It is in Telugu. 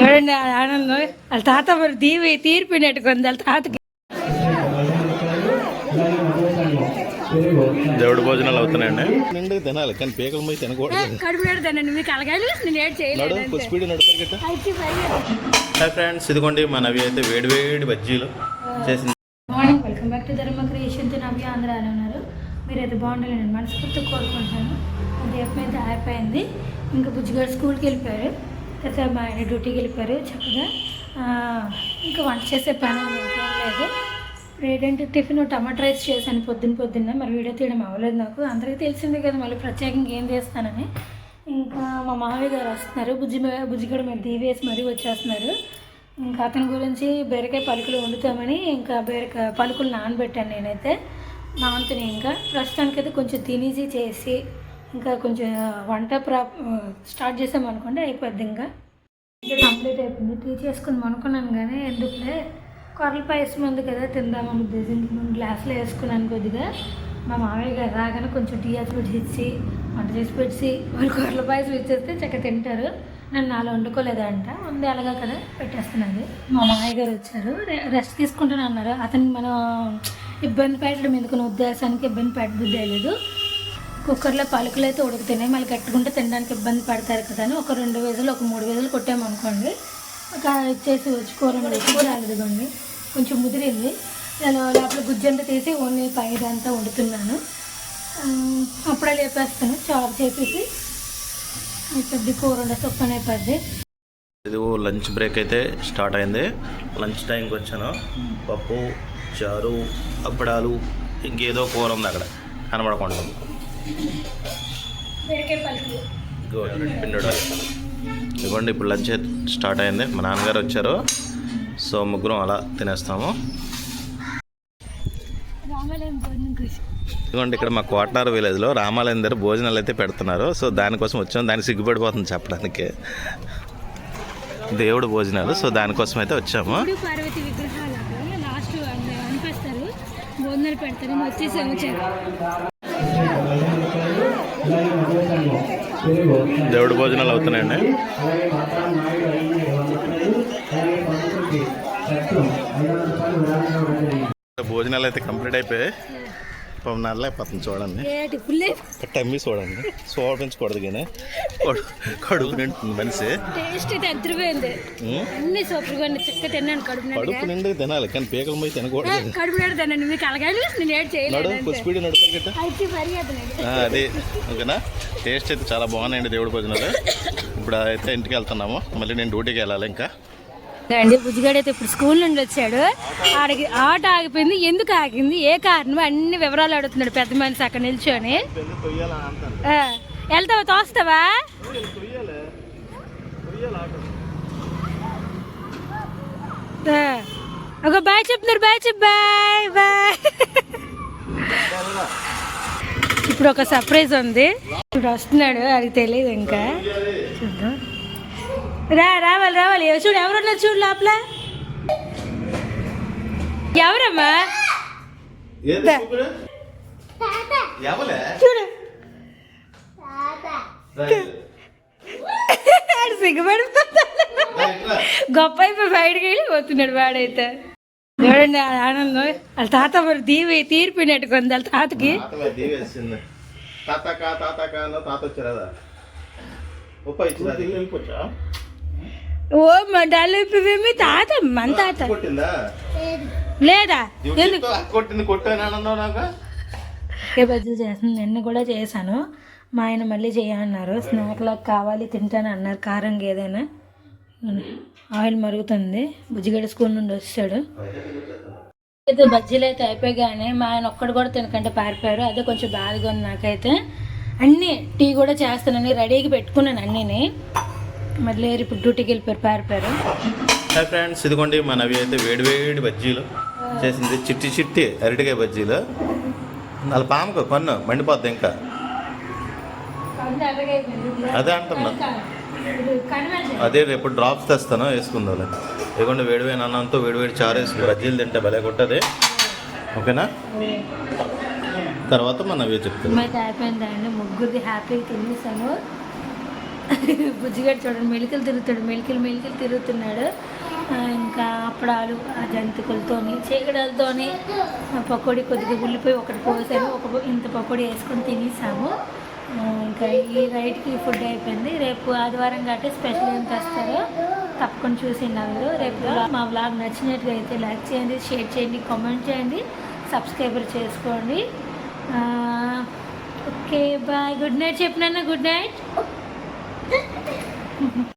చూడండి ఆ ఆనందం వాళ్ళ తాత మరి దీవి తీర్పినట్టుకుంది వాళ్ళ తాతకి. దేవుడి భోజనాలు అవుతున్నాయండి. నిండు తినాలి కానీ పీకల మీద తినకూడదు. కడుపు పెడతానండి మీకు అలాగే నేను ఏడు చేయలేదు స్పీడ్ అయితే. హాయ్ ఫ్రెండ్స్ ఇదిగోండి మనవి అయితే వేడి వేడి బజ్జీలు చేసింది morning welcome back to Dharma creation. Navya ఆంధ్రాలో ఉన్నారు? మీరైతే బాగుండాలి నేను మనస్ఫూర్తిగా కోరుకుంటున్నాను. దీపం అయితే అయిపోయింది ఇంకా బుజ్జిగారు స్కూల్కి వెళ్ళిపోయారు. తర్వాత మా ఆయన డ్యూటీకి వెళ్ళిపోయారు చక్కగా. ఇంకా వంట చేసే పని లేదు. ఏంటంటే టిఫిన్ టమాటా రైస్ చేశాను పొద్దున్న పొద్దున్న మరి వీడియో తీయడం అవ్వలేదు నాకు. అందరికీ తెలిసిందే కదా మళ్ళీ ప్రత్యేకంగా ఏం చేస్తానని. ఇంకా మా మామయ్య గారు వస్తున్నారు బుజ్జి బుజ్జిగడ మీద దీవేసి మరీ వచ్చేస్తున్నారు. ఇంకా అతని గురించి బీరకాయ పలుకులు వండుతామని ఇంకా బీరకాయ పలుకులు నానబెట్టాను నేనైతే. మా అంతని ఇంకా. ప్రస్తుతానికైతే కొంచెం తినేసి చేసి ఇంకా కొంచెం వంట ప్రా స్టార్ట్ చేసామనుకోండి అయిపోద్ది ఇంకా. కంప్లీట్ అయిపోయింది. టీ చేసుకుందాం అనుకున్నాను కానీ ఎందుకులే కొరల పాయసం ఉంది కదా తిందామని ఉద్దేశం గ్లాసులో వేసుకున్నాను కొద్దిగా. మా మామయ్య గారు రాగానే కొంచెం టీ అసలు ఇచ్చి వంట చేసి పెట్టి వాళ్ళు కొరల పాయసం ఇచ్చేస్తే చక్కగా తింటారు. నన్ను నాలో వండుకోలేదంట. ఉంది అలాగా కదా పెట్టేస్తున్నది. మా మామయ్య గారు వచ్చారు. రె- రెస్ట్ తీసుకుంటాను అన్నారు అతనికి మనం ఇబ్బంది పెట్టడం ఎందుకున్న ఉద్దేశానికి ఇబ్బంది పెట్టబుద్ధి లేదు. కుక్కర్లో పలుకులు అయితే ఉడుకుతున్నాయి మళ్ళీ కట్టుకుంటే తినడానికి ఇబ్బంది పడతారు కదా అని ఒక రెండు వేజలు ఒక మూడు వేజలు కొట్టామనుకోండి ఒక ఇచ్చేసి వచ్చి కూర వేసి రాలేదుగోండి కొంచెం ముదిరింది. నేను లోపల గుజ్జంతా తీసి ఓన్లీ పైదంతా వండుతున్నాను. అప్పుడే లేపేస్తాను. చారు చేసేసి పెద్ద కూర ఉండే ఒక్క అయిపోద్ది. ఇది లంచ్ బ్రేక్ అయితే స్టార్ట్ అయింది. లంచ్ టైంకి వచ్చాను. పప్పు చారు అప్పడాలు ఇంకేదో కూర ఉంది అక్కడ. కనబడకుండా ఇదిగోండి ఇప్పుడు లంచ్ స్టార్ట్ అయింది. మా నాన్నగారు వచ్చారు. సో ముగ్గురం అలా తినేస్తాము. ఇదిగోండి ఇక్కడ మా కోటనారు విలేజ్లో రామాలయం దగ్గర భోజనాలు అయితే పెడుతున్నారు. సో దానికోసం వచ్చాం. దానికి సిగ్గుపడిపోతుంది చెప్పడానికి. దేవుడు భోజనాలు. సో దానికోసం అయితే వచ్చాము. భోజనాలు పెడతారు వచ్చేసాము దేవుడు భోజనాలు అవుతున్నాయండి. భోజనాలు అయితే కంప్లీట్ అయిపోయాయి. పాపం నల్లైపోతుంది చూడండి. టమ్మి చూడండి. చూపించకూడదు కానీ. కడు- కడుపు నిండుతుంది మనిషి. కడుపు. నిండుగా. తినాలి కానీ పీకల మీద తినకూడదు. కడుపు నిండు ఏడు నడు అది ఓకేనా? టేస్ట్ అయితే చాలా బాగున్నాయండి దేవుడి భోజనాలు. ఇప్పుడు అయితే ఇంటికి వెళ్తున్నాము. మళ్ళీ నేను డ్యూటీకి వెళ్ళాలి ఇంకా. అండి బుజ్జిగాడు అయితే ఇప్పుడు స్కూల్ నుండి వచ్చాడు. ఆడికి ఆట ఆగిపోయింది. ఎందుకు ఆగింది? ఏ కారణం? అన్ని వివరాలు అడుగుతున్నాడు పెద్ద మనిషి అక్కడ నిల్చొని. ఆ, వెళ్తావా? తోస్తావా? ఆ, ఒక బాయ్ చెప్తున్నారు. బాయ్ చెప్పు బాయ్ బాయ్. ఇప్పుడు ఒక సర్ప్రైజ్ ఉంది. ఇప్పుడు వస్తున్నాడు అది తెలియదు ఇంకా. చూద్దాం. రా రావాలి రావాలి. చూడు ఎవరున్నారు చూడు లోపల. ఎవరమ్మా? చూడు. ఆడు సిగ్గుపడిపోతాడు. గొప్ప అయిపోయి బయటకు వెళ్ళి పోతున్నాడు వాడైతే. చూడండి ఆనందం? వాళ్ళ తాత మరి దీవి తీర్పినట్టుకుంది వాళ్ళ తాతకి? తాతక తాతక తాత వచ్చారా ఉప్ప ఓ తాత మన తాత. లేదా? కొట్టింది కొట్టాను ఆనందం నాకు? ఏ బజ్జీలు చేస్తాను నిన్న కూడా చేశాను. మా ఆయన మళ్ళీ చేయన్నారు స్నాక్ లాగా కావాలి తింటాను అన్నారు. కారంగా ఏదైనా ఆయిల్ మరుగుతుంది. బుజ్జిగడ్డ స్కూల్ నుండి వచ్చాడు. అయితే బజ్జీలు అయితే అయిపోయాగానే మా ఆయన ఒక్కడు కూడా తినకంటే పారిపోయారు. అదే కొంచెం బాధగా ఉంది నాకైతే. అన్నీ టీ కూడా చేస్తానని రెడీగా పెట్టుకున్నాను అన్నీని. మళ్ళీ ఇప్పుడు డ్యూటీకి వెళ్ళిపోయారు పారిపోయారు. హాయ్ ఫ్రెండ్స్ ఇదిగోండి మనవి అయితే వేడి వేడి బజ్జీలు చేసింది. చిట్టి చిట్టి అరటికాయ బజ్జీలు. వాళ్ళ పాముకు కొన్ను మండిపోద్ది ఇంకా. అదే అంటున్నా. అదే రేపు డ్రాప్స్ తెస్తాను వేసుకుందాం ఇదిగోండి వేడి వేడి అన్నంతో వేడి వేడి చారు వేసుకుని బజ్జీలు తింటే భలే కొట్టది. ఓకేనా? తర్వాత మన అవే చెప్తాను అయిపోయిందండి ముగ్గురిది హ్యాపీగా తినేసాము. బుజ్జిగాడు చూడండి మెలికలు తిరుగుతాడు మెలికలు మెలికలు తిరుగుతున్నాడు. ఇంకా అప్పడాలు ఆ జంతికలతోని చీకడలతోని పకోడీ కొద్దిగా ఉల్లిపోయి ఒకటి పోసాము ఒక ఇంత పకోడీ వేసుకొని తినేసాము. ఇంకా ఈ రైట్కి ఫుడ్ అయిపోయింది. రేపు ఆదివారం కాబట్టి స్పెషల్ ఏం తెస్తారో? తప్పకుండా చూసిండి అందరూ. రేపు మా బ్లాగ్ నచ్చినట్టుగా అయితే లైక్ చేయండి షేర్ చేయండి కామెంట్ చేయండి సబ్స్క్రైబర్ చేసుకోండి. Okay bye. గుడ్ నైట్ చెప్పినా గుడ్ నైట్.